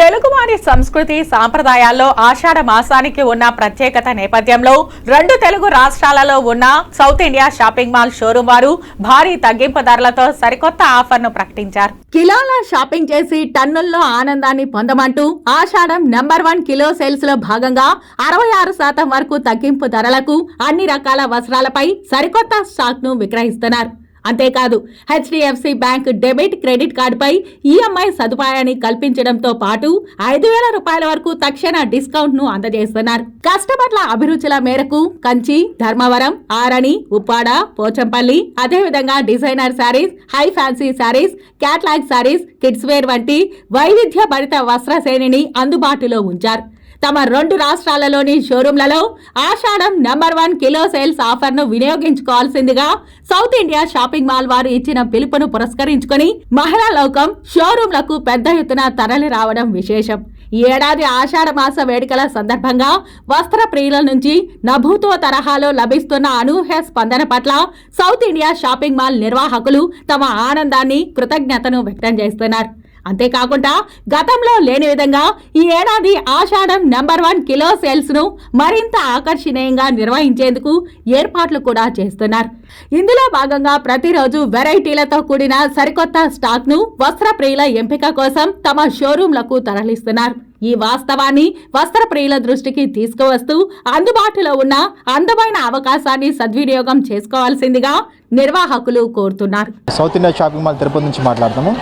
తెలుగువారి సంస్కృతి సాంప్రదాయాల్లో ఆషాఢ మాసానికి ఉన్న ప్రత్యేకత నేపథ్యంలో రెండు తెలుగు రాష్ట్రాలలో ఉన్న south India shopping mall showroom వారు భారీ తగ్గింపు ధరలతో సరికొత్త ఆఫర్ను ప్రకటించారు. కిలోల షాపింగ్ చేసి టన్నుల్లో ఆనందాన్ని పొందమంటూ ఆషాఢం నెంబర్ వన్ కిలో సేల్స్లో భాగంగా అరవై ఆరు శాతం వరకు తగ్గింపు ధరలకు అన్ని రకాల వస్త్రాలపై సరికొత్త స్టాక్ను విక్రయిస్తున్నారు. అంతేకాదు హెచ్డిఎఫ్సి బ్యాంక్ డెబిట్ క్రెడిట్ కార్డుపై ఈఎంఐ సదుపాయాన్ని కల్పించడంతో పాటు ఐదు వేల రూపాయల వరకు తక్షణ డిస్కౌంట్ను అందజేస్తున్నారు. కస్టమర్ల అభిరుచుల మేరకు కంచి ధర్మవరం ఆరణి ఉప్పాడ పోచంపల్లి అదేవిధంగా designer saris high fancy saris catalogue saris kids wear వంటి వైవిధ్య భరిత వస్త్ర శ్రేణిని అందుబాటులో ఉంచారు. తమ రెండు రాష్ట్రాలలోని షోరూంలలో Ashadam number one kilo sales ఆఫర్ను వినియోగించుకోవాల్సిందిగా సౌత్ ఇండియా షాపింగ్ మాల్ వారు ఇచ్చిన పిలుపును పురస్కరించుకుని మహిళా లోకం షోరూంలకు పెద్ద ఎత్తున తరలి రావడం విశేషం. ఈ ఏడాది ఆషాఢ మాస వేడుకల సందర్భంగా వస్త్ర ప్రియుల నుంచి నభూతో తరహాలో లభిస్తున్న అనూహ్య స్పందన పట్ల సౌత్ ఇండియా షాపింగ్ మాల్ నిర్వాహకులు తమ ఆనందాన్ని కృతజ్ఞతను వ్యక్తం చేస్తున్నారు. అంతేకాకుండా గతంలో లేని విధంగా ఈ ఏడాది ఆషాఢం నెంబర్ వన్ కిలో సేల్స్ను మరింత ఆకర్షణీయంగా నిర్వహించేందుకు ఏర్పాట్లు కూడా చేస్తున్నారు. ఇందులో భాగంగా ప్రతిరోజు వెరైటీలతో కూడిన సరికొత్త స్టాక్ను వస్త్ర ప్రియుల ఎంపిక కోసం తమ షోరూంలకు తరలిస్తున్నారు. ఈ వాస్తవాన్ని వస్త్ర ప్రియుల దృష్టికి తీసుకువస్తూ అందుబాటులో ఉన్న అందమైన అవకాశాన్ని సద్వినియోగం చేసుకోవాల్సిందిగా నిర్వాహకులు కోరుతున్నారు. South India shopping mall Tirupati నుంచి మాట్లాడతాము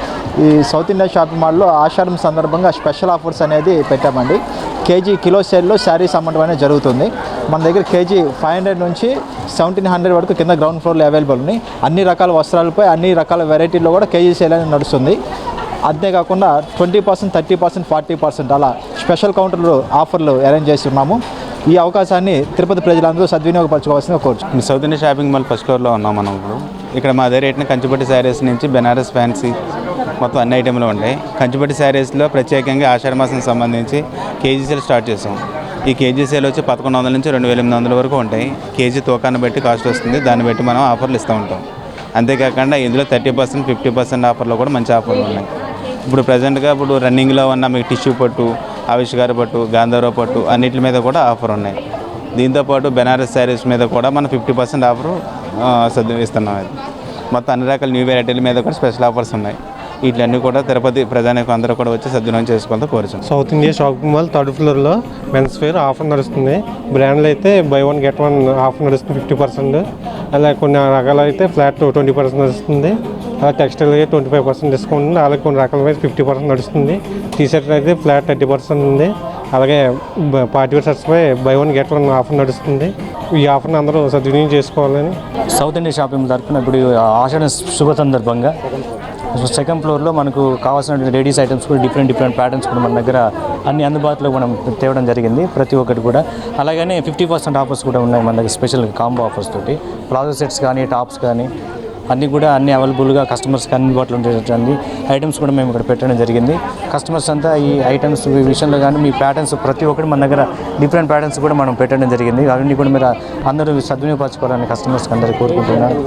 ఈ సౌత్ ఇండియా షాపింగ్ మాల్లో ఆషాఢం సందర్భంగా స్పెషల్ ఆఫర్స్ అనేది పెట్టామండి. కేజీ కిలో సేల్లో శారీస్ అమ్మడం అనేది జరుగుతుంది. మన దగ్గర కేజీ ఫైవ్ హండ్రెడ్ నుంచి సెవెంటీన్ హండ్రెడ్ వరకు కింద గ్రౌండ్ ఫ్లోర్లో అవైలబుల్ ఉన్నాయి. అన్ని రకాల వస్త్రాలపై అన్ని రకాల వెరైటీల్లో కూడా కేజీ సేల్ అనేది నడుస్తుంది. అంతేకాకుండా twenty percent thirty percent forty percent అలా స్పెషల్ కౌంటర్లు ఆఫర్లు అరేంజ్ చేస్తున్నాము ఈ అవకాశాన్ని తిరుపతి ప్రజలందరూ సద్వినియోగపరచుకోవాల్సిందిగా కోరుచు south India shopping mall first ఫ్లోర్లో ఉన్నాం మనం ఇప్పుడు. ఇక్కడ మా అదే రేట్ని కంచిపట్టి శారీస్ నుంచి బెనారస్ ఫ్యాన్సీ మొత్తం అన్ని ఐటెంలు ఉంటాయి. కంచిపట్టి శారీస్లో ప్రత్యేకంగా ఆషాఢ మాసం సంబంధించి కేజీ సేల్ స్టార్ట్ చేసాం. ఈ కేజీ సేల్ వచ్చి పదకొండు వందల నుంచి రెండు వేల ఎనిమిది వందల వరకు ఉంటాయి. కేజీ తూకాన్ని బట్టి కాస్ట్ వస్తుంది. దాన్ని బట్టి మనం ఆఫర్లు ఇస్తూ ఉంటాం. అంతేకాకుండా ఇందులో థర్టీ పర్సెంట్ ఫిఫ్టీ పర్సెంట్ ఆఫర్లో కూడా మంచి ఆఫర్లు ఉన్నాయి. ఇప్పుడు ప్రజెంట్గా ఇప్పుడు రన్నింగ్లో ఉన్న మీకు టిష్యూ పట్టు ఆవిష్కార పట్టు గాంధర్వ పట్టు అన్నిటి మీద కూడా ఆఫర్ ఉన్నాయి. దీంతోపాటు బెనారస్ శారీస్ మీద కూడా మనం ఫిఫ్టీ పర్సెంట్ ఆఫర్ ఇస్తున్నాం. అది మొత్తం అన్ని రకాల న్యూ వెరైటీల మీద కూడా స్పెషల్ ఆఫర్స్ ఉన్నాయి. వీటిలన్నీ కూడా తిరుపతి ప్రజానికి అందరూ కూడా వచ్చి సద్వినియోగం చేసుకోవాలని కోరుచున్నాం. South India shopping mall third ఫ్లోర్లో మెన్స్ వేర్ ఆఫర్ నడుస్తుంది. బ్రాండ్లు అయితే buy one get one offer నడుస్తుంది ఫిఫ్టీ పర్సెంట్. అలా కొన్ని రకాలు అయితే ఫ్లాట్ ట్వంటీ పర్సెంట్ నడుస్తుంది. అలా టెక్స్టైల్ అయితే ట్వంటీ ఫైవ్ పర్సెంట్ డిస్కౌంట్ ఉంది. అలాగే కొన్ని రకాల మీద ఫిఫ్టీ పర్సెంట్ నడుస్తుంది. టీ షర్ట్ అయితే ఫ్లాట్ థర్టీ పర్సెంట్ ఉంది. అలాగే party wear షర్ట్స్పై buy one get one offer నడుస్తుంది. ఈ ఆఫర్ని అందరూ సద్వినియోగం చేసుకోవాలని. సౌత్ ఇండియా షాపింగ్ తరఫున ఇప్పుడు ఆషాఢ శుభ సందర్భంగా సెకండ్ ఫ్లోర్లో మనకు కావాల్సిన లేడీస్ ఐటమ్స్ కూడా డిఫరెంట్ డిఫరెంట్ ప్యాటర్న్స్ కూడా మన దగ్గర అన్ని అందుబాటులో మనం తేవడం జరిగింది ప్రతి ఒక్కటి కూడా. అలాగనే ఫిఫ్టీ పర్సెంట్ ఆఫర్స్ కూడా ఉన్నాయి మన దగ్గర స్పెషల్ కాంబో ఆఫర్స్ తోటి. ప్లాజో సెట్స్ కానీ టాప్స్ కానీ అన్నీ కూడా అన్ని అవైలబుల్గా కస్టమర్స్కి అందుబాటులో ఉండేటువంటి ఐటమ్స్ కూడా మేము ఇక్కడ పెట్టడం జరిగింది. కస్టమర్స్ అంతా ఈ ఐటమ్స్ ఈ విషయంలో కానీ మీ ప్యాటర్న్స్ ప్రతి ఒక్కటి మన దగ్గర డిఫరెంట్ ప్యాటర్న్స్ కూడా మనం పెట్టడం జరిగింది. అవన్నీ కూడా మీరు అందరూ సద్వినియోగపరచుకోవాలని కస్టమర్స్కి అందరూ కోరుకుంటున్నాను.